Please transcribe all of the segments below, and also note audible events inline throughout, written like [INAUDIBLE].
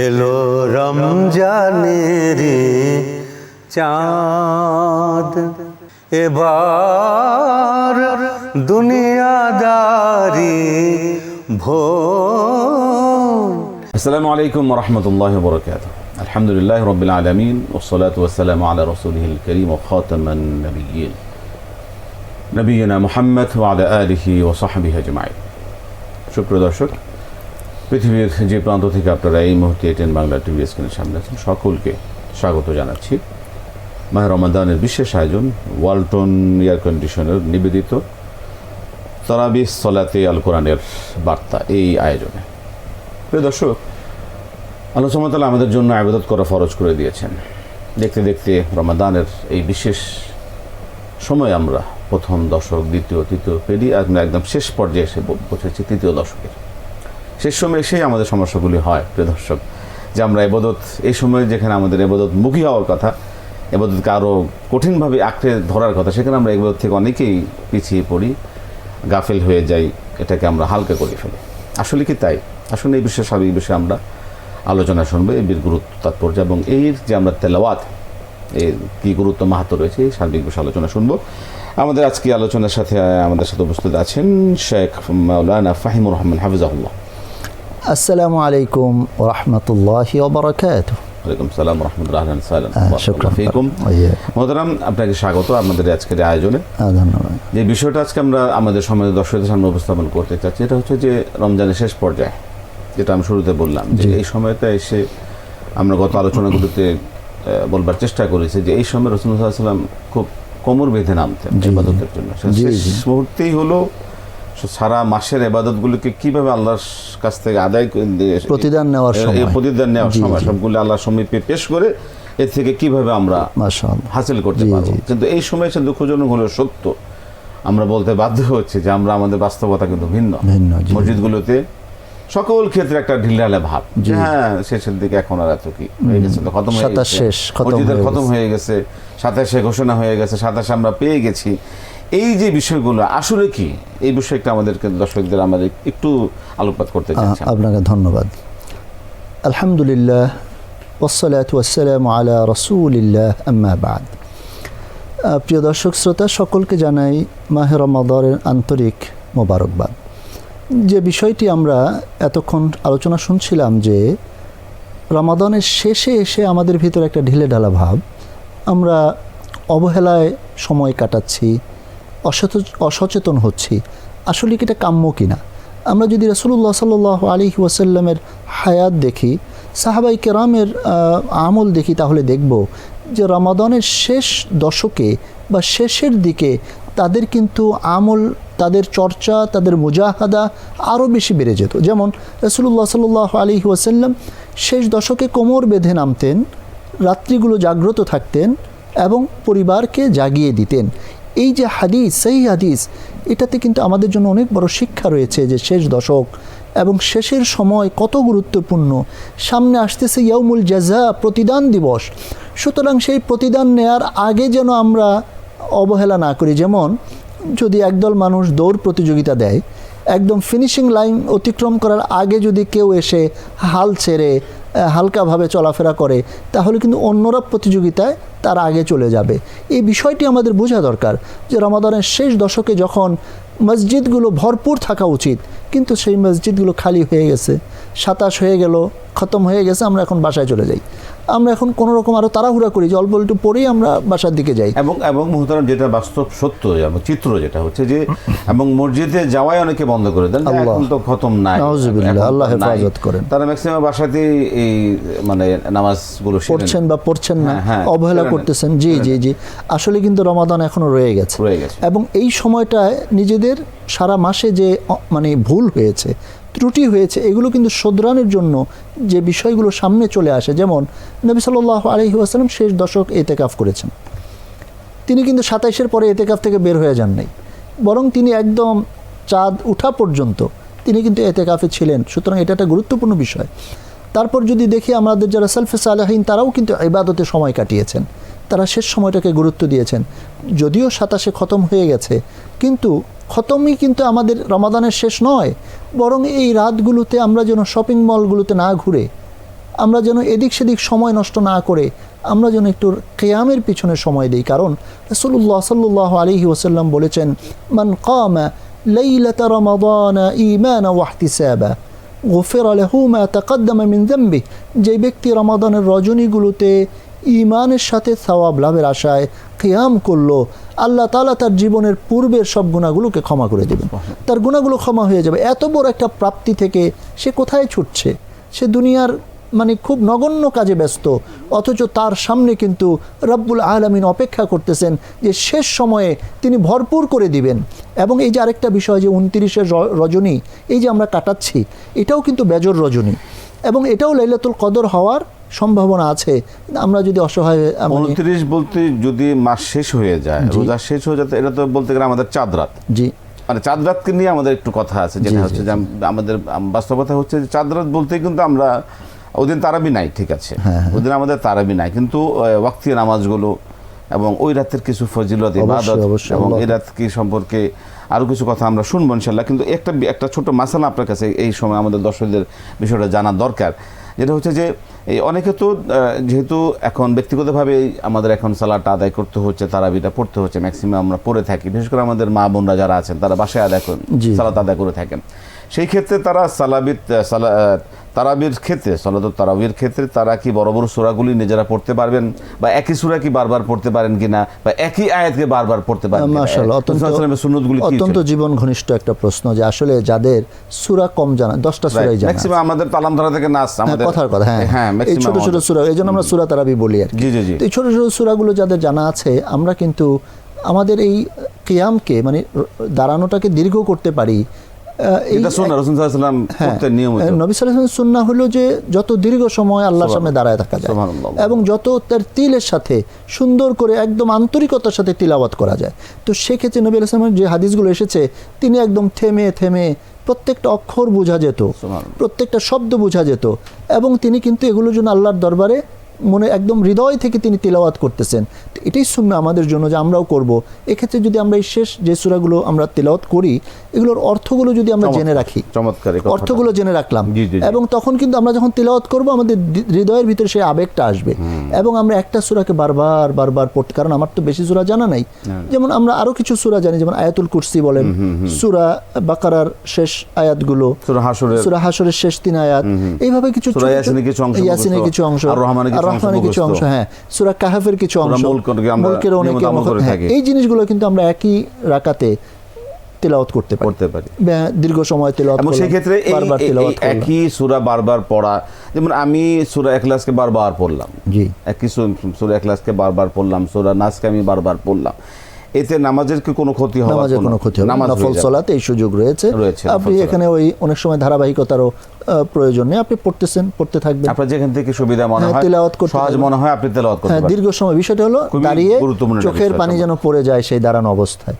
এলো রমজানেরি চাঁদ। এবার দুনিয়াদারি ভো আসসালামু আলাইকুম রহমতুল্লাহ বরকাত আলহামদুলিল্লাহ রবিল আলমিন ওসলাত ওসালাম আলা রসুলহিল করিম ও খতমান নবীল নবীনা মোহাম্মদ ওয়ালা আলহি ও সাহাবি হজমাই সুপ্রিয় দর্শক পৃথিবীর যে প্রান্ত থেকে আপনারা এই মুহূর্তে এটেন বাংলা টিভি স্ক্রিনের সামনে আছেন, সকলকে স্বাগত জানাচ্ছি। মাহ রমাদানের বিশেষ আয়োজন, ওয়ালটন এয়ার কন্ডিশনের নিবেদিত তরাবি সলাতে আল কোরআনের বার্তা এই আয়োজনে। প্রিয় দর্শক, আল্লাহ সুমতাল্লাহ আমাদের জন্য আবেদত করা ফরজ করে দিয়েছেন। দেখতে দেখতে রমাদানের এই বিশেষ সময় আমরা প্রথম দশক, দ্বিতীয়, তৃতীয় পেরি আমরা একদম শেষ পর্যায়ে এসে ব- পৌঁছেছি তৃতীয় দশকের। শেষ সময় এসেই আমাদের সমস্যাগুলি হয়, প্রিয় দর্শক। যে আমরা এবাদত, এই সময় যেখানে আমাদের এবাদত মুখী হওয়ার কথা, এবাদতকে আরও কঠিনভাবে আঁকড়ে ধরার কথা, সেখানে আমরা এবাদত থেকে অনেকেই পিছিয়ে পড়ি, গাফেল হয়ে যাই, এটাকে আমরা হালকা করে ফেলি। আসলে কি তাই? আসলে এই বিষয়ে সার্বিক বিষয়ে আমরা আলোচনা শুনব এই গুরুত্ব, তাৎপর্য, এবং এর যে আমরা তেলাওয়াত, এর কি গুরুত্ব মাহাত্ম রয়েছে, এই সার্বিক বিষয়ে আলোচনা শুনব। আমাদের আজকে আলোচনার সাথে, আমাদের সাথে উপস্থিত আছেন শেখ মাওলানা ফাহিমুর রহমান, হাফিজাহুল্লাহ। আসসালামু আলাইকুম রহমতুল্লাহ ওবরাকাত ওয়ালাইকুম সালাম রহমতুল্লাহ আহলান সালাম শুক্রাফিকুম মোহতারাম আপনাকে স্বাগত আমাদের আজকের আয়োজনে। ধন্যবাদ। যে বিষয়টা আজকে আমরা আমাদের সমাজের দর্শকদের সামনে উপস্থাপন করতে চাচ্ছি এটা হচ্ছে যে রমজানের শেষ পর্যায়ে যেটা আমি শুরুতে বললাম। যে এই সময়টা এসে আমরা গত আলোচনাগুলোতে বলবার চেষ্টা করেছি যে এই সময় রসুল সাল্লাম খুব কোমর বেঁধে নামতেন ইবাদতের জন্য। শেষ মুহূর্তেই হলো সারা মাসের এবাদতগুলোকে কীভাবে আল্লাহর কাছ থেকে আদায় দিয়ে প্রতিদান নেওয়ার সময়। প্রতিদান নেওয়ার সময়। সবগুলো আল্লাহর সমীপে পেশ করে এর থেকে কীভাবে আমরা হাসিল করতে জি, পারব। কিন্তু এই সময় সে দুঃখজনক হলেও সত্য। আমরা বলতে বাধ্য হচ্ছে যে আমরা আমাদের বাস্তবতা কিন্তু ভিন্ন। ভিন্ন, মসজিদগুলোতে সকল ক্ষেত্রে একটা ঢিলঢালা ভাব। হ্যাঁ শেষের দিকে এখন আর এত কি? হয়ে গেছে তো খতম হয়ে গেছে। খতম। হয়ে গেছে সাতাশে ঘোষণা হয়ে গেছে সাতাশে আমরা পেয়ে গেছি। এই যে বিষয়গুলো আসলে কি? এই বিষয়টা আমাদেরকে দর্শকদের আমাদের একটু আলোকপাত করতে চাই আপনাকে ধন্যবাদ। আলহামদুলিল্লাহ ওসালাম আলা রসুলিল্লাহ আম্মা প্রিয় দর্শক শ্রোতা সকলকে জানাই মাহের রমাদরের আন্তরিক মোবারকবাদ। যে বিষয়টি আমরা এতক্ষণ আলোচনা শুনছিলাম যে রমাদানের শেষে এসে আমাদের ভিতরে একটা ঢিলে ঢালা ভাব আমরা অবহেলায় সময় কাটাচ্ছি অসচেতন হচ্ছি। আসলে কি এটা কাম্য কিনা? আমরা যদি রসুল্লাহ সাল আলী ওয়াসাল্লামের হায়াত দেখি, সাহাবাই কেরামের আমল দেখি, তাহলে দেখব যে রমাদানের শেষ দশকে বা শেষের দিকে তাদের কিন্তু আমল, তাদের চর্চা, তাদের মুজাহাদা আরও বেশি বেড়ে যেত। যেমন রসুল্লাহ সাল আলী ওয়াসাল্লাম শেষ দশকে কোমর বেঁধে নামতেন, রাত্রিগুলো জাগ্রত থাকতেন এবং পরিবারকে জাগিয়ে দিতেন। এই যে হাদিস, সেই হাদিস, এটাতে কিন্তু আমাদের জন্য অনেক বড় শিক্ষা রয়েছে যে শেষ দশক এবং শেষের সময় কত গুরুত্বপূর্ণ। সামনে আসতেছে ইয়াউমুল জাজা, প্রতিদান দিবস। সুতরাং সেই প্রতিদান নেয়ার আগে যেন আমরা অবহেলা না করি। যেমন, যদি একদল মানুষ দৌড় প্রতিযোগিতা দেয়, একদম ফিনিশিং লাইন অতিক্রম করার আগে যদি কেউ এসে হাল ছেড়ে হালকাভাবে চলাফেরা করে, তাহলে কিন্তু অন্যরা প্রতিযোগিতায় তার আগে চলে যাবে। এই বিষয়টি আমাদের বোঝা দরকার যে রমাদানের শেষ দশকে যখন মসজিদগুলো ভরপুর থাকা উচিত, কিন্তু সেই মসজিদগুলো খালি হয়ে গেছে, সাতাশ হয়ে গেল, খতম হয়ে গেছে, আমরা এখন বাসায় চলে যাই। আমরা এখন কোনো রকম আরও তাড়াহুড়া করি যে অল্প একটু পরেই আমরা বাসার দিকে যাই। এবং এবং মুহতারাম যেটা বাস্তব সত্য এবং চিত্র যেটা হচ্ছে যে এবং মসজিদে যাওয়াই অনেকে বন্ধ করে দেন। এখন তো খতম নাই। আল্লাহ হেফাজত করেন। তারা ম্যাক্সিমাম বাসাতেই এই মানে নামাজগুলো সেরে নেন। পড়ছেন বা পড়ছেন না হ্যাঁ, হ্যাঁ, অবহেলা করতেছেন। জি জি জি। আসলে কিন্তু রমাদান এখনও রয়ে গেছে। রয়ে গেছে। এবং এই সময়টায় নিজেদের সারা মাসে যে মানে ভুল হয়েছে ত্রুটি হয়েছে, এগুলো কিন্তু শোধরানোর জন্য যে বিষয়গুলো সামনে চলে আসে, যেমন নবী সাল্লাহ আলহি আসালাম শেষ দশক এতেকাফ করেছেন। তিনি কিন্তু সাতাইশের পরে এতেকাফ থেকে বের হয়ে যান নাই। বরং তিনি একদম চাঁদ উঠা পর্যন্ত তিনি কিন্তু এতেকাফে ছিলেন। সুতরাং এটা একটা গুরুত্বপূর্ণ বিষয়। তারপর যদি দেখি আমাদের যারা সেলফে সালাহীন তারাও কিন্তু ইবাদতে সময় কাটিয়েছেন। তারা শেষ সময়টাকে গুরুত্ব দিয়েছেন। যদিও সাতাশে খতম হয়ে গেছে, কিন্তু খতমই কিন্তু আমাদের রমাদানের শেষ নয়, বরং এই রাতগুলোতে আমরা যেন শপিং মলগুলোতে না ঘুরে, আমরা যেন এদিক সেদিক সময় নষ্ট না করে, আমরা যেন একটু কেয়ামের পিছনে সময় দিই। কারণ রসুল্লাহ সাল্লাহ আলহি ওসাল্লাম বলেছেন, মান কামা রমাদান গফির আলহু যে ব্যক্তি রমাদানের রজনীগুলোতে ইমানের সাথে সওয়াব লাভের আশায় কিয়াম করল আল্লাহ তাআলা তার জীবনের পূর্বের সব গুণাগুলোকে ক্ষমা করে দেবেন। তার গুণাগুলো ক্ষমা হয়ে যাবে। এত বড় একটা প্রাপ্তি থেকে সে কোথায় ছুটছে? সে দুনিয়ার মানে খুব নগণ্য কাজে ব্যস্ত। অথচ তার সামনে কিন্তু রব্বুল আলমিন অপেক্ষা করতেছেন যে শেষ সময়ে তিনি ভরপুর করে দিবেন। এবং এই যে আরেকটা বিষয় যে উনত্রিশের রজনী, এই যে আমরা কাটাচ্ছি, এটাও কিন্তু বেজর রজনী। এবং এটাও লাইলাতুল কদর হওয়ার সম্ভাবনা আছে। আমরা যদি অসহায় মানে উনত্রিশ বলতে যদি মাস শেষ হয়ে যায় রোজা শেষ হয়ে যাতে এটা তো বলতে গেলে আমাদের চাঁদ রাত। জি। মানে চাঁদ রাতকে নিয়ে আমাদের একটু কথা আছে যেটা হচ্ছে যে আমাদের বাস্তবতা হচ্ছে যে চাঁদ রাত বলতে কিন্তু আমরা ওদিন তারাবি নাই ঠিক আছে? হ্যাঁ, ওদিন আমাদের তারাবি নাই কিন্তু ওয়াক্তি নামাজগুলো এবং ওই রাতের কিছু ফজিলত ইবাদত এবং এই রাত কি সম্পর্কে আরও কিছু কথা আমরা শুনব ইনশাল্লাহ কিন্তু একটা একটা ছোট মাসালা আপনার কাছে এই সময় আমাদের দর্শকদের বিষয়টা জানা দরকার। যেটা হচ্ছে যে এই অনেকে তো যেহেতু এখন ব্যক্তিগতভাবে আমাদের এখন সালাটা আদায় করতে হচ্ছে তারাবিটা পড়তে হচ্ছে ম্যাক্সিমাম আমরা পড়ে থাকি। বিশেষ করে আমাদের মা বোনরা যারা আছেন তারা বাসায় আদায় করেন সালাত আদায় করে থাকেন। সেই ক্ষেত্রে তারা সালাবিত সালা তারাবির ক্ষেত্রে সলাত তারাবির ক্ষেত্রে তারা কি বড় বড় সূরাগুলি নিজেরা পড়তে পারবেন? বা একই সূরা কি বারবার পড়তে পারেন কিনা? বা একই আয়াতকে বারবার পড়তে পারেন অত্যন্ত? জীবন ঘনিষ্ঠ একটা প্রশ্ন যে আসলে যাদের সুরা কম জানা দশটা সুরাই জানা ম্যাক্সিমাম আমাদের তালাম ধরা থেকে নাচ হ্যাঁ, আমাদের কথার কথা হ্যাঁ। হ্যাঁ এই ছোট ছোট সুরা এই জন্য আমরা সুরা তারাবি বলি আর জি, জি, জি। তো এই ছোট ছোট সুরাগুলো যাদের জানা আছে আমরা কিন্তু আমাদের এই কিয়ামকে মানে দাঁড়ানোটাকে দীর্ঘ করতে পারি হ্যাঁ। নবী সাল্লাল্লাহু সুন্না হলো যে যত দীর্ঘ সময় আল্লাহর সামনে দাঁড়ায় থাকা যায় এবং যত তার তিলের সাথে সুন্দর করে একদম আন্তরিকতার সাথে তিলাওয়াত করা যায়। তো সেক্ষেত্রে নবী আলাইসলামের যে হাদিসগুলো এসেছে তিনি একদম থেমে থেমে প্রত্যেকটা অক্ষর বোঝা যেত প্রত্যেকটা শব্দ বোঝা যেত এবং তিনি কিন্তু এগুলোর জন্য আল্লাহর দরবারে মনে একদম হৃদয় থেকে তিনি তিলাওয়াত করতেছেন। এটাই শুনবে আমাদের জন্য যে আমরাও করব। এক্ষেত্রে যদি আমরা এই শেষ যে সুরাগুলো আমরা তিলাওয়াত করি এগুলোর অর্থগুলো যদি আমরা জেনে রাখি চমৎকার অর্থগুলো জেনে রাখলাম। এবং তখন কিন্তু আমরা যখন তিলাওয়াত করব আমাদের হৃদয়ের ভিতরে সেই আবেগটা আসবে। এবং আমরা একটা সূরাকে বারবার বারবার পড়তে কারণ আমার তো বেশি সুরা জানা নাই। হ্যাঁ। যেমন আমরা আরও কিছু সুরা জানি যেমন আয়াতুল কুরসি বলেন। সুরা বাকারার শেষ আয়াতগুলো সুরা হাশরের শেষ তিন আয়াত। এইভাবে কিছু ইয়াসিনের কিছু অংশ রহমানের অংশ রহমানের কিছু অংশ হ্যাঁ। সুরা কাহাফের কিছু অংশ। মুলকের অনেকে হ্যাঁ। এই জিনিসগুলো কিন্তু আমরা একই রাকাতে তেলাওয়াত করতে পারি। করতে পারি। দীর্ঘ সময় তেলাওয়াত এবং সেই ক্ষেত্রে। একই সূরা বারবার পড়া যেমন আমি সূরা এখলাসকে বারবার পড়লাম। জি। একই সূরা এখলাসকে বারবার পড়লাম সুরা নাসকে আমি বারবার পড়লাম। এতে নামাজের কি কোনো ক্ষতি হবে নামাজের কোনো? ক্ষতি হবে না। নফল। সলাতে এই সুযোগ রয়েছে। রয়েছে, আপনি এখানে ওই অনেক সময় ধারাবাহিকতারও প্রয়োজন নেই। আপনি পড়তেছেন পড়তে থাকবেন। আপনার যেখান থেকে সুবিধা মনে হ্যাঁ, হয় তেলাওয়াত করতে সহজ মনে হয় আপনি তেলাওয়াত করতে হ্যাঁ পারেন। দীর্ঘ সময়। বিষয়টা হলো দাঁড়িয়ে চোখের পানি যেন পড়ে যায় সেই দাঁড়ানো অবস্থায়।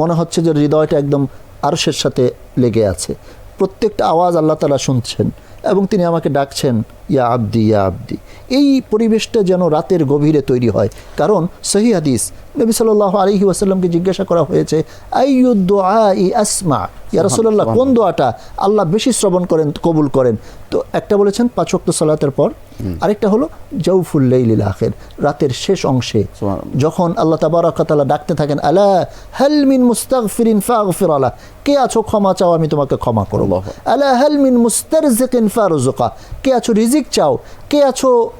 মনে হচ্ছে যে হৃদয়টা একদম আরশের সাথে লেগে আছে। প্রত্যেকটা আওয়াজ আল্লাহ তালা শুনছেন এবং তিনি আমাকে ডাকছেন। ইয়া আব্দি ইয়া আব্দি। এই পরিবেশটা যেন রাতের গভীরে তৈরি হয়। কারণ সহি হাদিস নবী সাল্লাল্লাহু আলাইহি ওয়াসাল্লামকে জিজ্ঞাসা করা হয়েছে আইয়ুদ্দোয়া ই আসমা? ইয়া রাসূলুল্লাহ কোন দোয়াটা? আল্লাহ বেশি শ্রবণ করেন কবুল করেন। তো একটা বলেছেন পাঁচ সালাতের পর। আরেকটা হলো জৌফুল লাইলিল আখির রাতের শেষ অংশে। যখন আল্লাহ তাবারাকাতালা ডাকতে থাকেন আলা হাল মিন মুস্তাগফিরিন ফাগফির আলা কে আছো ক্ষমা চাও আমি তোমাকে ক্ষমা করব আল্লাহ। আলা হাল মিন মুস্তারজিকিন ফারজুকা কে আছো রিজিক চাও? কে আছো?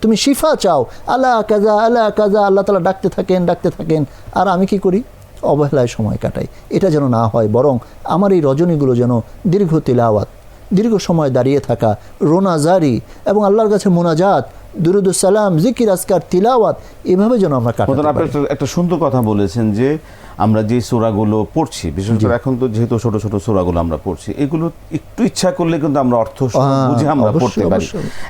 তুমি শিফা চাও? আলা কাজা আলা কাজা আল্লাহ তালা ডাকতে থাকেন ডাকতে থাকেন। আর আমি কি করি? অবহেলায় সময় কাটাই। এটা যেন না হয় বরং আমার এই রজনীগুলো যেন দীর্ঘ তিলাওয়াত দীর্ঘ সময় দাঁড়িয়ে থাকা রোনাজারি এবং আল্লাহর কাছে মোনাজাত দুরুদুসালাম জিকির আসকার তিলাওয়াত এভাবে যেন আমরা একটা- একটা সুন্দর কথা বলেছেন যে আমরা যে সূরাগুলো পড়ছি বিশেষ করে এখন তো যেহেতু ছোট ছোট সূরাগুলো আমরা পড়ছি এগুলো একটু ইচ্ছা করলে কিন্তু আমরা অর্থ হ্যাঁ, বুঝে আমরা পড়তে পারি।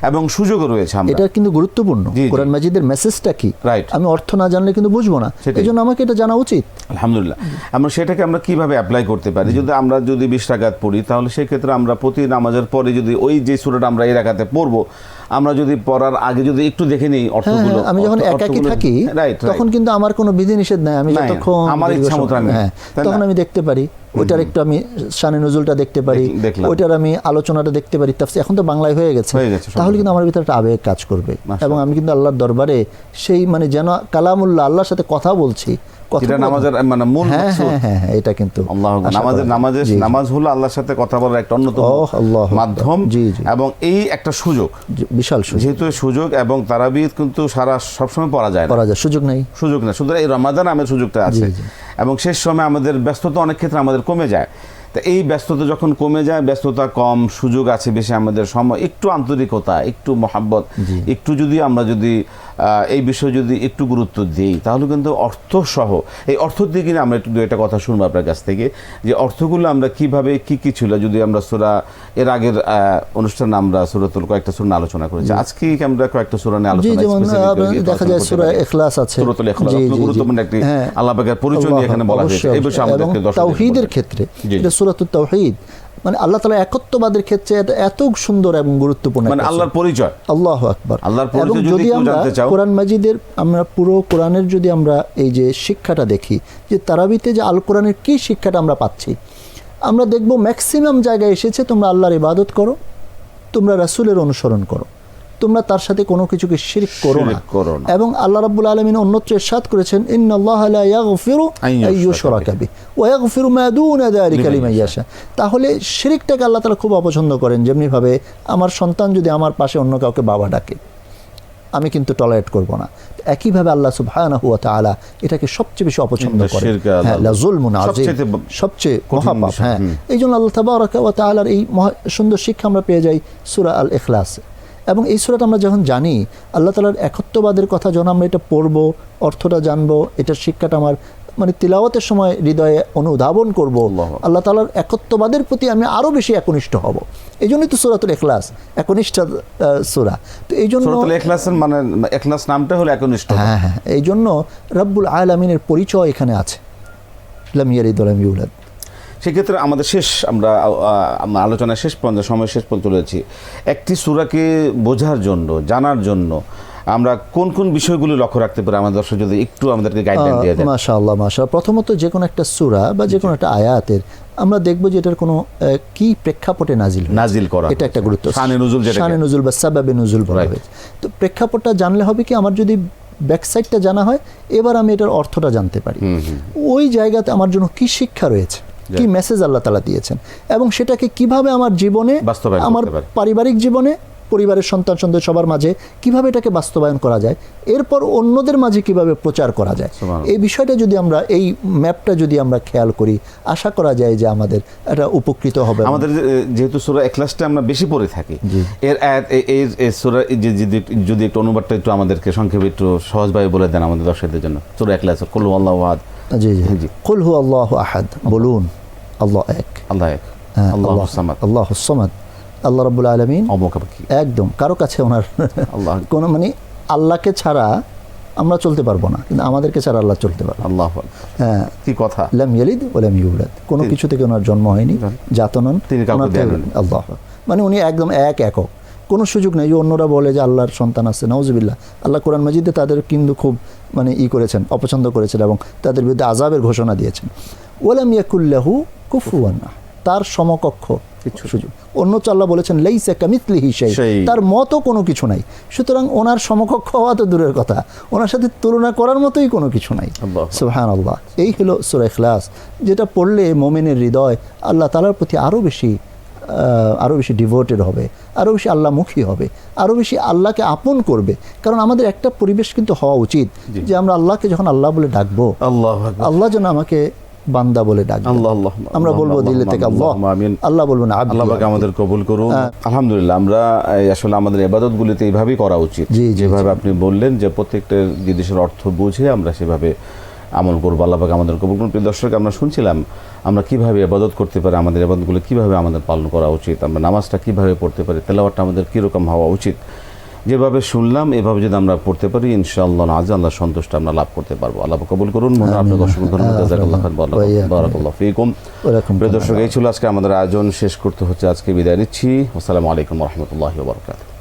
এবং সুযোগও রয়েছে আমরা। এটা কিন্তু গুরুত্বপূর্ণ। কোরআন মাজিদের মেসেজটা কি? রাইট আমি অর্থ না জানলে কিন্তু বুঝব না। এই জন্য আমাকে এটা জানা উচিত। আলহামদুলিল্লাহ। আমরা সেটাকে আমরা কীভাবে অ্যাপ্লাই করতে পারি? যদি আমরা যদি বিশ পড়ি তাহলে সেক্ষেত্রে আমরা প্রতি নামাজের পরে যদি ওই যে সুরাটা আমরা এই রাখাতে পড়ব আমরা যদি পড়ার আগে যদি একটু দেখে নিই হ্যাঁ অর্থগুলো আমি যখন একাকি থাকি. তখন কিন্তু আমার কোনো বিধি নিষেধ নাই। আমি যতক্ষণ আমার হ্যাঁ। তখন আমি দেখতে পারি। ওইটার একটু আমি শানে নজুলটা দেখতে পারি। ওইটার আমি আলোচনাটা দেখতে পারি। এখন তো বাংলায় হয়ে গেছে। তাহলে কিন্তু আমার ভিতরে একটা আবেগ কাজ করবে। এবং আমি কিন্তু আল্লাহর দরবারে সেই মানে যেন কালামুল্লাহ আল্লাহর সাথে কথা বলছি এটা নামাজের মানে মূল হ্যাঁ হ্যাঁ হ্যাঁ হ্যাঁ, এটা কিন্তু নামাজের নামাজের। নামাজ হলো আল্লাহর সাথে কথা বলার একটা অন্যতম। মাধ্যম জি, জি। এবং এই একটা সুযোগ। বিশাল সুযোগ। যেহেতু সুযোগ এবং তারাবিদ কিন্তু সারা সবসময় পড়া যায় পড়া যায় সুযোগ নেই। সুযোগ না সুতরাং এই রমাদান আমের সুযোগটা আছে। এবং শেষ সময় আমাদের ব্যস্ততা অনেক ক্ষেত্রে আমাদের কমে যায়। তা এই ব্যস্ততা যখন কমে যায় ব্যস্ততা কম সুযোগ আছে বেশি আমাদের সময় একটু আন্তরিকতা একটু মহাব্বত একটু যদি আমরা যদি এই বিষয়ে যদি একটু গুরুত্ব দিই তাহলে কিন্তু অর্থ সহ এই অর্থ দিয়ে কিনে আমরা একটু দু একটা কথা শুনব আপনার কাছ থেকে যে অর্থগুলো আমরা কীভাবে কি কি ছিল যদি আমরা সুরা এর আগের অনুষ্ঠানে আমরা সুরতুল কয়েকটা সুরা আলোচনা করেছি আজকে আমরা কয়েকটা সুরা নিয়ে আলোচনা দেখা যায় আছে সূরাতুল। গুরুত্বপূর্ণ একটি হ্যাঁ। আল্লাহ পাকের পরিচয় এখানে বলা হয়েছে। এই বিষয়ে তাওহীদের ক্ষেত্রে সূরাতুত তাওহীদ। মানে আল্লাহ তাআলা একত্ববাদের ক্ষেত্রে এটা এত সুন্দর এবং গুরুত্বপূর্ণ মানে আল্লাহর পরিচয়। আল্লাহ আকবার। আল্লাহর পরিচয় এবং যদি আমরা কোরআন মাজিদের আমরা পুরো কোরআনের যদি আমরা এই যে শিক্ষাটা দেখি যে তারাবিতে যে আল কোরআনের কি শিক্ষাটা আমরা পাচ্ছি আমরা দেখব ম্যাক্সিমাম জায়গায় এসেছে তোমরা আল্লাহর ইবাদত করো তোমরা রাসূলের অনুসরণ করো। তোমরা তার সাথে কোনো কিছুকে শিরক করো না। এবং আল্লাহ রাব্বুল আলামিন অন্যত্র ইরশাদ করেছেন ইন্নাল্লাহ লা ইয়াগফিরু ইউশরাকা বিহি। ওয়া ইয়াগফিরু মা দুনা যালিকা লিমান ইয়াশা। তাহলে শিরকটাকে আল্লাহ তাআলা খুব অপছন্দ করেন যেমনি ভাবে আমার সন্তান যদি আমার পাশে অন্য কাউকে বাবা ডাকে আমি কিন্তু টলারেট করব না। একইভাবে আল্লাহ সুবহানাহু ওয়া তাআলা এটাকে সবচেয়ে বেশি অপছন্দ করে হ্যাঁ আল্লাহ- লাজুলমুন আযীম। সবচেয়ে মহাপাপ। হ্যাঁ হুম। এই জন্য আল্লাহ তাবারাকা ওয়া তাআলার এই মহা- সুন্দর শিক্ষা আমরা পেয়ে যাই সূরা আল ইখলাস এবং এই সূরাটা আমরা যখন জানি আল্লাহ তালার একত্ববাদের কথা যখন আমরা এটা পড়ব অর্থটা জানব এটার শিক্ষাটা আমার মানে তিলাওয়াতের সময় হৃদয়ে অনুধাবন করব আল্লাহ। তাআলার একত্ববাদের প্রতি আমি আরও বেশি একনিষ্ঠ হব। এই জন্যই তো সূরাতুল ইখলাস একনিষ্ঠ সূরা। তো এই জন্য মানে ইখলাস নামটা হলো একনিষ্ঠ। হ্যাঁ হ্যাঁ এই জন্য রব্বুল আলামিনের পরিচয় এখানে আছে। লাম ইয়ালিদ ওয়া লাম ইউলাদ। সেক্ষেত্রে আমাদের শেষ আমরা আলোচনার শেষ পর্যন্ত সময় শেষ পর্যন্ত রয়েছি একটি সুরাকে বোঝার জন্য জানার জন্য আমরা কোন কোন বিষয়গুলো লক্ষ্য রাখতে পারি? আমাদের দর্শক যদি একটু আমাদেরকে গাইডলাইন দিয়ে দেন। মাশা আল্লাহ মাশা প্রথমত যে কোনো একটা সূরা বা যে কোনো একটা আয়াতের আমরা দেখব যে এটার কোনো কি প্রেক্ষাপটে নাজিল নাজিল করা এটা একটা গুরুত্ব। শানে নুজুল যেটাকে। শানে নুজুল বা সাবাবে নুজুল বলা. হয়েছে। তো প্রেক্ষাপটটা জানলে হবে কি আমার যদি ব্যাকসাইডটা জানা হয় এবার আমি এটার অর্থটা জানতে পারি। ওই জায়গাতে আমার জন্য কি শিক্ষা রয়েছে? কি মেসেজ আল্লাহ তালা দিয়েছেন? এবং সেটাকে কীভাবে আমার জীবনে আমার পারিবারিক জীবনে পরিবারের সন্তান সন্তান সবার মাঝে কীভাবে এটাকে বাস্তবায়ন করা যায়? এরপর অন্যদের মাঝে কীভাবে প্রচার করা যায়? এই বিষয়টা যদি আমরা এই ম্যাপটা যদি আমরা খেয়াল করি আশা করা যায় যে আমাদের এটা উপকৃত হবে। আমাদের যেহেতু সূরা ইখলাসটা আমরা বেশি পড়ে থাকি এর এই সূরা যদি যদি একটু অনুবাদটা একটু আমাদেরকে সংক্ষেপে একটু সহজভাবে বলে দেন আমাদের দর্শকদের জন্য সূরা ইখলাস কুল আল্লাহু জি জি। কুল হু আল্লাহ আহাদ বলুন আল্লাহ এক। আল্লাহ এক। হ্যাঁ, আল্লাহু সামাদ। আল্লাহ সামাদ। আল্লাহ রাব্বুল আলামিন একদম কারও কাছে ওনার আল্লাহ। [LAUGHS] কোনো মানে আল্লাহকে ছাড়া আমরা চলতে পারব না কিন্তু আমাদেরকে ছাড়া আল্লাহ চলতে পারবে। আল্লাহ হ্যাঁ। কি কথা? লাম ইয়ালিদ ওয়া লাম ইউলাদ। কোনো কিছু থেকে ওনার জন্ম হয়নি জাতনন তিনি আল্লাহ মানে উনি একদম এক একক। কোনো সুযোগ নেই যে অন্যরা বলে যে আল্লাহর সন্তান আছে নওজুবিল্লাহ আল্লাহ কোরআন মাজিদে তাদের কিন্তু খুব মানে ই করেছেন অপছন্দ করেছেন এবং তাদের বিরুদ্ধে আজাবের ঘোষণা দিয়েছেন। ওয়ালাম ইয়াকুল্লাহু কুফুয়ান। আহাদ। তার সমকক্ষ কিছু সুযোগ। অন্য আল্লাহ বলেছেন লাইসা কামিথলিহি শাই সেই। তার মতো কোনো কিছু নাই। সুতরাং ওনার সমকক্ষ হওয়া তো দূরের কথা। ওনার সাথে তুলনা করার মতোই কোনো কিছু নাই। সুবহান আল্লাহ এই হলো সুরা ইখলাস যেটা পড়লে মোমেনের হৃদয় আল্লাহ তালার প্রতি আরও বেশি আরও বেশি ডিভোটেড হবে আরও বেশি আল্লাহমুখী হবে আরও বেশি আল্লাহকে আপন করবে। কারণ আমাদের একটা পরিবেশ কিন্তু হওয়া উচিত যে আমরা আল্লাহকে যখন আল্লাহ বলে ডাকবো আল্লাহ আল্লাহ যেন আমাকে বান্দা বলে ডাকবে আল্লাহ আমরা বলব আল্লাহ, দিলে থেকে আল্লাহ। আল্লাহ বলব না আল্লাহ পাক আমাদের কবুল করুন। আলহামদুলিল্লাহ আমরা আসলে আমাদের এবাদত গুলিতে এইভাবেই করা উচিত। যেভাবে আপনি বললেন যে প্রত্যেকটা জিনিসের অর্থ বুঝে আমরা সেভাবে আমল করব আল্লাহ আমাদের কবুল করুন। প্রিয় দর্শক আমরা শুনছিলাম আমরা কীভাবে এবাদত করতে পারি আমাদের এবাদতগুলো কীভাবে আমাদের পালন করা উচিত আমরা নামাজটা কীভাবে পড়তে পারি তেলাওয়াতটা আমাদের কীরকম হওয়া উচিত যেভাবে শুনলাম এভাবে যদি আমরা পড়তে পারি ইনশাআল্লাহ আজ আল্লাহ সন্তুষ্ট আমরা লাভ করতে পারব। আল্লাহ কবুল করুন। মনে আপনাকে অসংখ্য ধন্যবাদ। জাযাকাল্লাহ খান বারাকাল্লাহ ফিকুম। প্রিয় দর্শক এই ছিল আজকে আমাদের আয়োজন। শেষ করতে হচ্ছে আজকে বিদায় নিচ্ছি। আসসালামু আলাইকুম রহমতুল্লাহ বারকাত